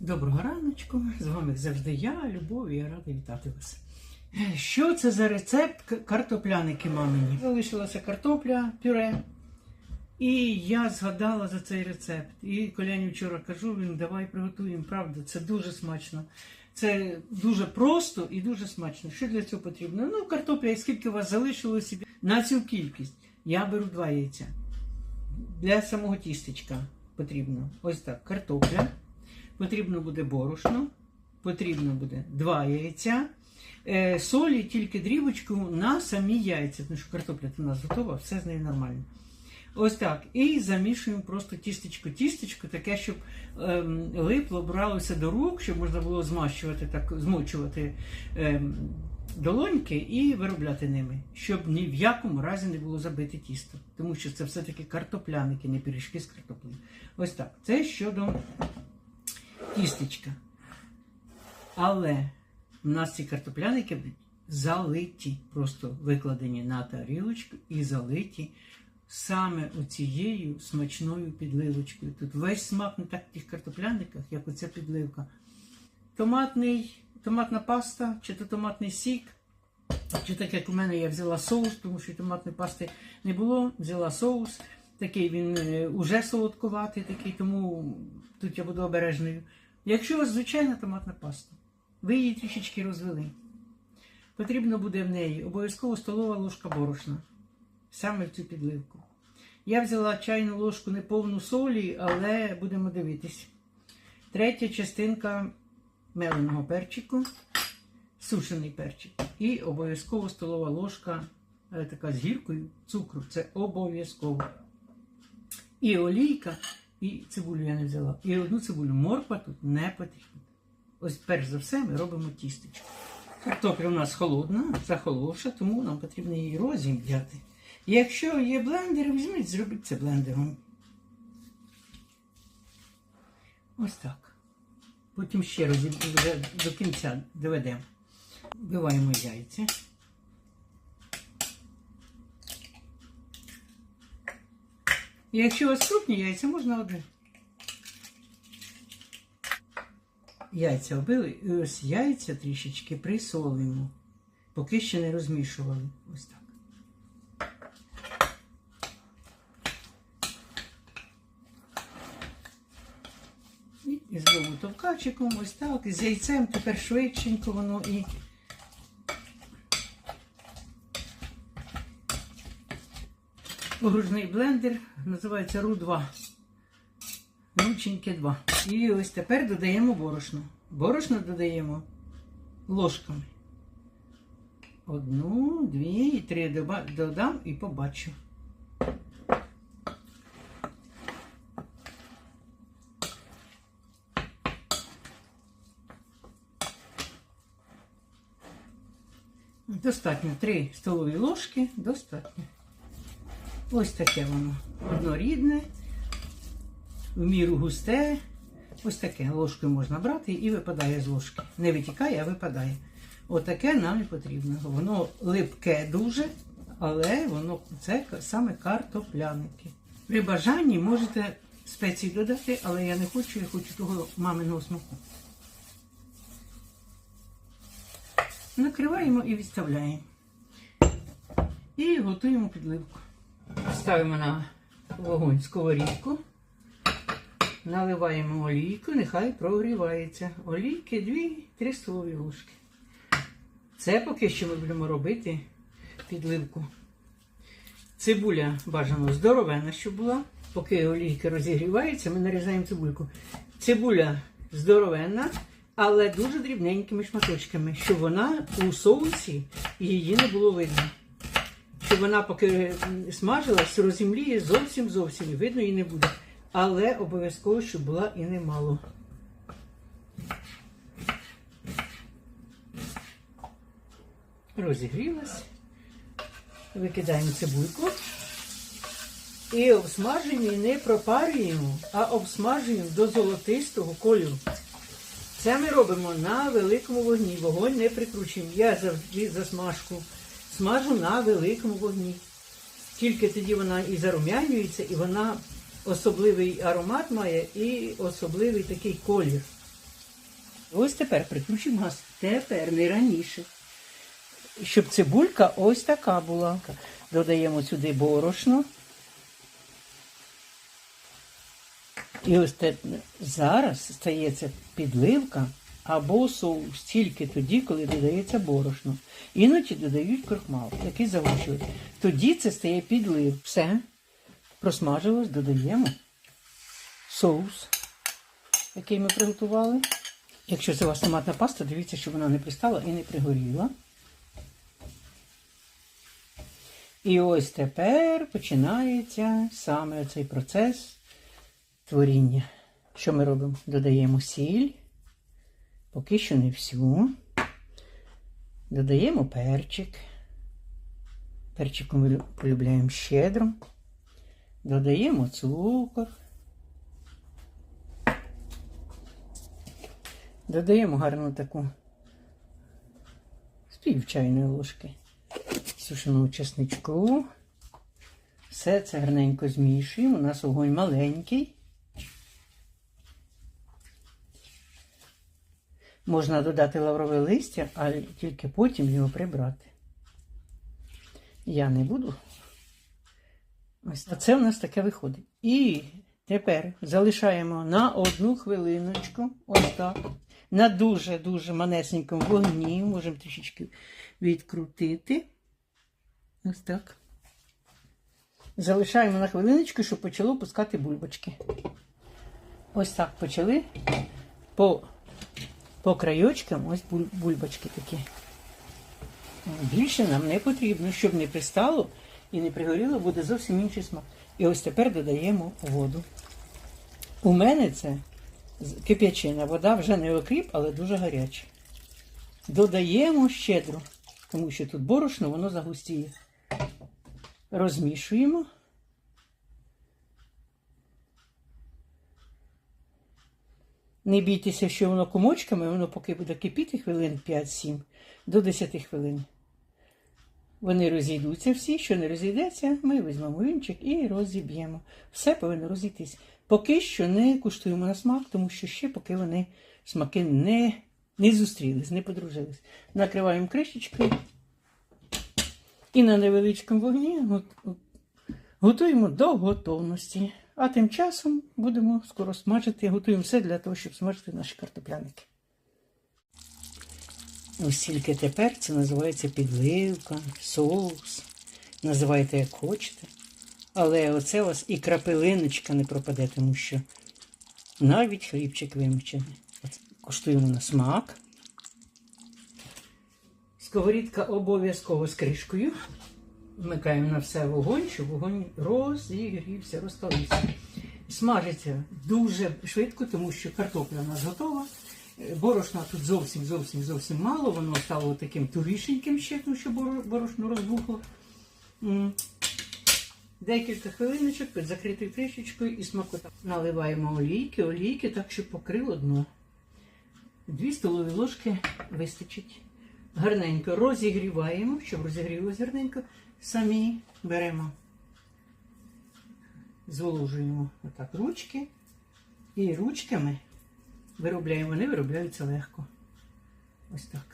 Доброго раночку, з вами завжди я, Любов, і я рада вітати вас. Що це за рецепт картопляники мамині? Залишилася картопля, пюре. І я згадала за цей рецепт. І Коляні вчора кажу, він давай приготуємо. Правда, це дуже смачно. Це дуже просто і дуже смачно. Що для цього потрібно? Ну, картопля, і скільки у вас залишилося на цю кількість. Я беру два яйця. Для самого тістечка потрібно ось так: картопля. Потрібно буде борошно, потрібно буде два яйця, е, солі, тільки дрібочку на самі яйця, тому що картопля у нас готова, все з нею нормально. Ось так. І замішуємо просто тістечко, тістечко, таке, щоб ем, липло, бралося до рук, щоб можна було змащувати, так, змочувати ем, долоньки і виробляти ними, щоб ні в якому разі не було забите тісто. Тому що це все-таки картопляники, не пиріжки з картоплею. Ось так. Це щодо тістечка. Але в нас ці картопляники залиті, просто викладені на тарілочку і залиті саме оцією смачною підливочкою. Тут весь смак не так тих картопляниках, як оця підливка. Томатний, томатна паста, чи то томатний сік, чи так як у мене я взяла соус, тому що томатної пасти не було, взяла соус. Такий він е, уже солодкуватий, такий, тому тут я буду обережною. Якщо у вас звичайна томатна паста, ви її трішечки розвели. Потрібно буде в неї обов'язково столова ложка борошна, саме в цю підливку. Я взяла чайну ложку не повну солі, але будемо дивитись. Третя частинка меленого перчику, сушений перчик. І обов'язково столова ложка е, така з гіркою цукру. Це обов'язково. І олійка, і цибулю я не взяла. І одну цибулю. Морква тут не потрібна. Ось перш за все ми робимо тістечко. Картопля у нас холодна, захоловша, тому нам потрібно її розім'яти. Якщо є блендер, візьміть, зробіть це блендером. Ось так. Потім ще раз до кінця доведемо. Вбиваємо яйця. Якщо у вас крупні яйця, можна одне. Яйця вбили, і ось яйця трішечки присолимо, поки ще не розмішували. Ось так. І знову товкачиком, ось так, і з яйцем тепер швидшенько воно і. Огружний блендер називається РУ-2. Рученьки 2. І ось тепер додаємо борошно. Борошно додаємо ложками. Одну, дві і три додам і побачу. Достатньо. Три столові ложки. Достатньо. Ось таке воно. Однорідне в міру густе. Ось таке ложкою можна брати і випадає з ложки. Не витікає, а випадає. Отаке нам і потрібно. Воно липке дуже, але воно це саме картопляники. При бажанні можете спеції додати, але я не хочу, я хочу того маминого смаку. Накриваємо і відставляємо. І готуємо підливку. Ставимо на вогонь сковорідку. Наливаємо олійку, нехай прогрівається. Олійки 2-3 столові ложки. Це поки що ми будемо робити підливку. Цибуля бажано здоровенна, щоб була. Поки олійка розігрівається, ми нарізаємо цибульку. Цибуля здоровенна, але дуже дрібненькими шматочками, щоб вона у соусі її не було видно. Щоб вона поки смажилась, розімліє зовсім зовсім видно її не буде. Але обов'язково, щоб була і немало. Розігрілась. Викидаємо цибульку. І обсмажені не пропарюємо, а обсмажуємо до золотистого кольору. Це ми робимо на великому вогні. Вогонь не прикручуємо. Я завжди засмажку смажу на великому вогні. Тільки тоді вона і зарум'янюється, і вона особливий аромат має і особливий такий колір. Ось тепер прикручуємо газ. Тепер, не раніше. Щоб цибулька ось така була. Додаємо сюди борошно. І ось те, зараз стається підливка або соус тільки тоді, коли додається борошно. Іноді додають крохмал, який загущують. Тоді це стає підлив. Все. Просмажилось, додаємо соус, який ми приготували. Якщо це у вас томатна паста, дивіться, щоб вона не пристала і не пригоріла. І ось тепер починається саме цей процес творіння. Що ми робимо? Додаємо сіль, поки що не всю. Додаємо перчик. Перчиком полюбляємо щедро. Додаємо цукор. Додаємо гарну таку з пів ложки сушеного чесничку. Все це гарненько змішуємо. У нас огонь маленький. Можна додати лаврове листя, а тільки потім його прибрати. Я не буду. Ось це у нас таке виходить. І тепер залишаємо на одну хвилиночку, ось так, на дуже-дуже манесенькому вогні. Можемо трішечки відкрутити. Ось так. Залишаємо на хвилиночку, щоб почало пускати бульбочки. Ось так почали. По по краєчкам ось буль, бульбочки такі. Більше нам не потрібно, щоб не пристало і не пригоріло, буде зовсім інший смак. І ось тепер додаємо воду. У мене це кип'ячина. Вода вже не окріп, але дуже гаряча. Додаємо щедро, тому що тут борошно, воно загустіє. Розмішуємо. Не бійтеся, що воно комочками, воно поки буде кипіти хвилин 5-7 до 10 хвилин. Вони розійдуться всі, що не розійдеться, ми візьмемо вінчик і розіб'ємо. Все повинно розійтись. Поки що не куштуємо на смак, тому що ще поки вони смаки не не зустрілись, не подружились. Накриваємо кришечкою і на невеличкому вогні готуємо до готовності. А тим часом будемо скоро смажити, готуємо все для того, щоб смажити наші картопляники. Ось тільки тепер це називається підливка, соус. Називайте, як хочете. Але оце у вас і крапелиночка не пропаде, тому що навіть хлібчик вимчений. Коштуємо на смак. Сковорідка обов'язково з кришкою. Вмикаємо на все вогонь, щоб вогонь розігрівся, розталився. Смажиться дуже швидко, тому що картопля у нас готова. Борошна тут зовсім зовсім зовсім мало, воно стало таким турішеньким ще, тому що борошно розбухло. Декілька хвилиночок під закритою кришечкою і смакота. Наливаємо олійки, олійки так, щоб покрило дно. Дві столові ложки вистачить. Гарненько розігріваємо, щоб розігрілося гарненько. Самі беремо, зволожуємо отак ручки. І ручками виробляємо, вони виробляються легко. Ось так.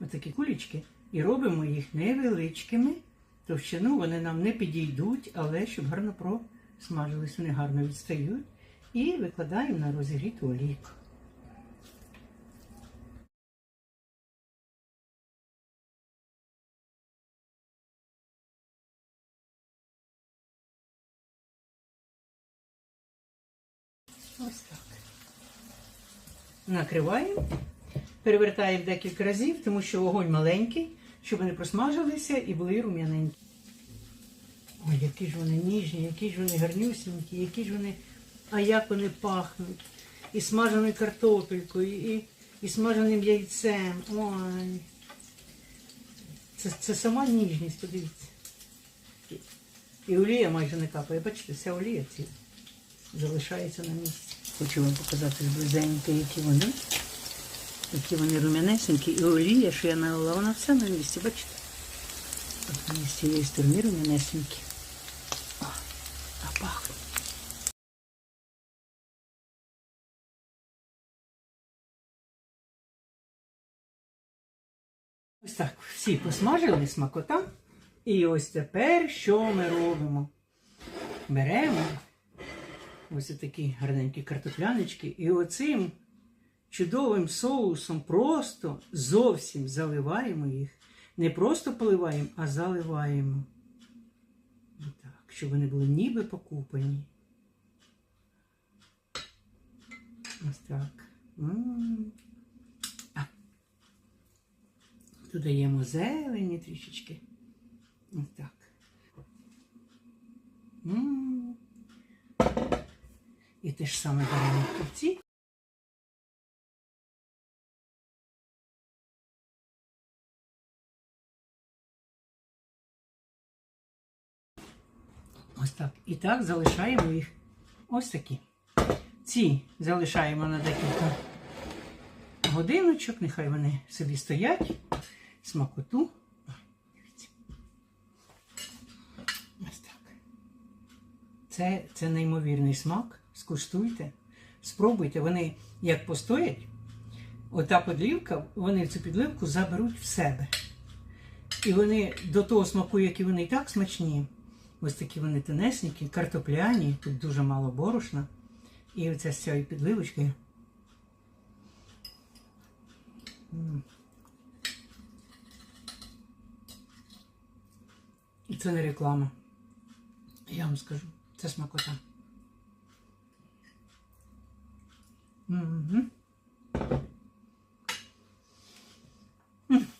Ось такі кулічки. І робимо їх невеличкими. Товщину вони нам не підійдуть, але щоб гарно просмажились, вони гарно відстають. І викладаємо на розігріту олійку. Накриваємо, перевертаємо декілька разів, тому що вогонь маленький, щоб вони просмажилися і були рум'яненькі. Ой, які ж вони ніжні, які ж вони гарнюсінькі, які ж вони, а як вони пахнуть. І смаженою картопелькою, і і смаженим яйцем. Ой. Це це сама ніжність, подивіться. І, олія майже не капає. Бачите, вся олія ціла залишається на місці. Хочу вам показати зблизенько, які вони. Які вони рум'янесенькі і олія, що я налила, вона все на місці, бачите? От вони з цієї сторони рум'янесенькі. О, а пахне. Ось так, всі посмажили смакота. І ось тепер що ми робимо? Беремо ось такі гарненькі картоплянички і оцим чудовим соусом просто зовсім заливаємо їх. Не просто поливаємо, а заливаємо. Отак, щоб вони були ніби покупані. Ось так. М. А. Додаємо зелені трішечки. Ось так. М. І те ж саме беремо кільці. Ось так. І так залишаємо їх ось такі. Ці залишаємо на декілька годиночок, нехай вони собі стоять. Смакоту. Ось так. Це, це неймовірний смак. Скуштуйте, спробуйте. Вони як постоять, ота подлівка, вони цю підливку заберуть в себе. І вони до того смаку, які вони і так смачні. Ось такі вони тонесенькі, картопляні, тут дуже мало борошна. І оця з цією підливочкою. І це не реклама. Я вам скажу, це смакота. 음. 음.